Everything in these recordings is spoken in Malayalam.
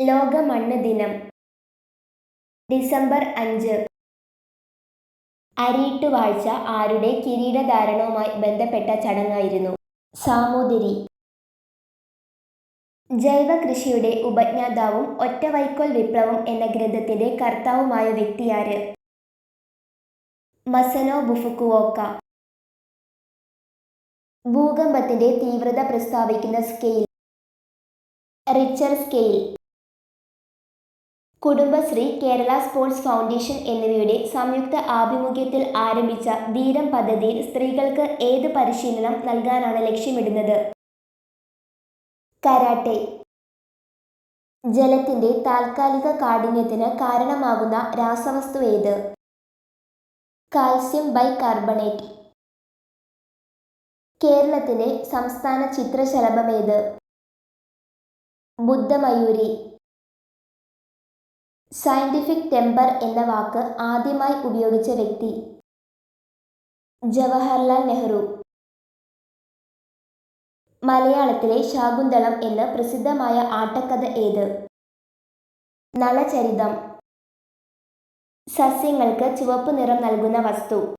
ലോക മണ്ണ് ദിനം. ഡിസംബർ അഞ്ച്. അരിയിട്ടുവാഴ്ച ആരുടെ കിരീടധാരണവുമായി ബന്ധപ്പെട്ട ചടങ്ങായിരുന്നു. സാമൂതിരി. ജൈവ കൃഷിയുടെ ഉപജ്ഞാതാവും ഒറ്റവൈക്കോൽ വിപ്ലവം എന്ന ഗ്രന്ഥത്തിന്റെ കർത്താവുമായ വ്യക്തിയാര്? മസനോ ബുഫുക്കുവോക്ക. ഭൂകമ്പത്തിന്റെ തീവ്രത പ്രസ്താവിക്കുന്ന scale. Richter scale. Kudumbashree Kerala sports foundation എന്നിവയുടെ സംയുക്ത ആഭിമുഖ്യത്തിൽ ആരംഭിച്ച ധീരം പദ്ധതിയിൽ സ്ത്രീകൾക്ക് ഏത് പരിശീലനം നൽകാനാണ് ലക്ഷ്യമിടുന്നത്? കരാട്ടെ. ജലത്തിന്റെ താൽക്കാലിക കാഠിന്യത്തിന് കാരണമാകുന്ന രാസവസ്തു ഏത്? Calcium bicarbonate. കേരളത്തിലെ സംസ്ഥാന ചിത്രശലഭമേത് ബുദ്ധമയൂരി. സയന്റിഫിക് ടെമ്പർ എന്ന വാക്ക് ആദ്യമായി ഉപയോഗിച്ച വ്യക്തി. ജവഹർലാൽ നെഹ്റു. മലയാളത്തിലെ ശാകുന്തളം എന്ന പ്രസിദ്ധമായ ആട്ടക്കഥ ഏത്? നളചരിതം. സസ്യങ്ങൾക്ക് ചുവപ്പ് നിറം നൽകുന്ന വസ്തു.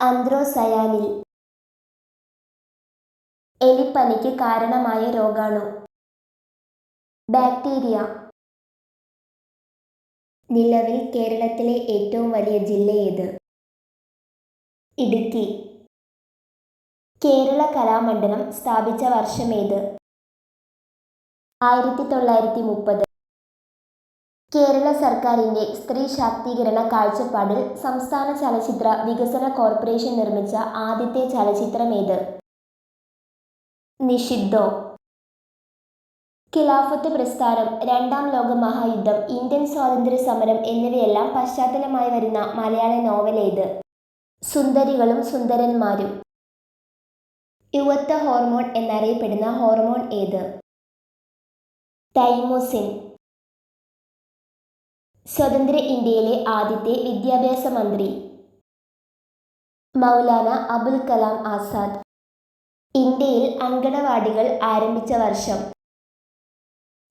അന്ത്രോസയാനിൽ. എലിപ്പനിക്ക് കാരണമായ രോഗാണു. ബാക്ടീരിയ. നിലവിൽ കേരളത്തിലെ ഏറ്റവും വലിയ ജില്ല ഏത്? ഇടുക്കി. കേരള കലാമണ്ഡലം സ്ഥാപിച്ച വർഷമേത് ആയിരത്തി തൊള്ളായിരത്തി മുപ്പത് കേരള സർക്കാരിന്റെ സ്ത്രീ ശാക്തീകരണ കാഴ്ചപ്പാടിൽ സംസ്ഥാന ചലച്ചിത്ര വികസന കോർപ്പറേഷൻ നിർമ്മിച്ച ആദ്യത്തെ ചലച്ചിത്രമേത് നിഷിദ്ധോ. ഖിലാഫത്ത് പ്രസ്ഥാനം രണ്ടാം ലോക മഹായുദ്ധം ഇന്ത്യൻ സ്വാതന്ത്ര്യ സമരം എന്നിവയെല്ലാം പശ്ചാത്തലമായി വരുന്ന മലയാള നോവൽ ഏത്? സുന്ദരികളും സുന്ദരന്മാരും. യുവത്വ ഹോർമോൺ എന്നറിയപ്പെടുന്ന ഹോർമോൺ ഏത്? തൈമോസിൻ. സ്വതന്ത്ര ഇന്ത്യയിലെ ആദ്യത്തെ വിദ്യാഭ്യാസ മന്ത്രി. മൗലാന അബുൽ കലാം ആസാദ്. ഇന്ത്യയിൽ അങ്കണവാടികൾ ആരംഭിച്ച വർഷം.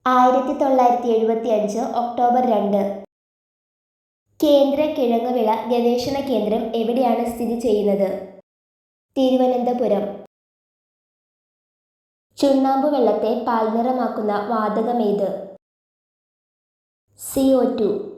ആയിരത്തി തൊള്ളായിരത്തി എഴുപത്തി അഞ്ച് ഒക്ടോബർ രണ്ട്. കേന്ദ്ര കിഴങ്ങുവിള ഗവേഷണ കേന്ദ്രം എവിടെയാണ് സ്ഥിതി ചെയ്യുന്നത്? തിരുവനന്തപുരം. ചുണ്ണാമ്പ് വെള്ളത്തെ പാൽനിറമാക്കുന്ന വാതകമേത്? C O two.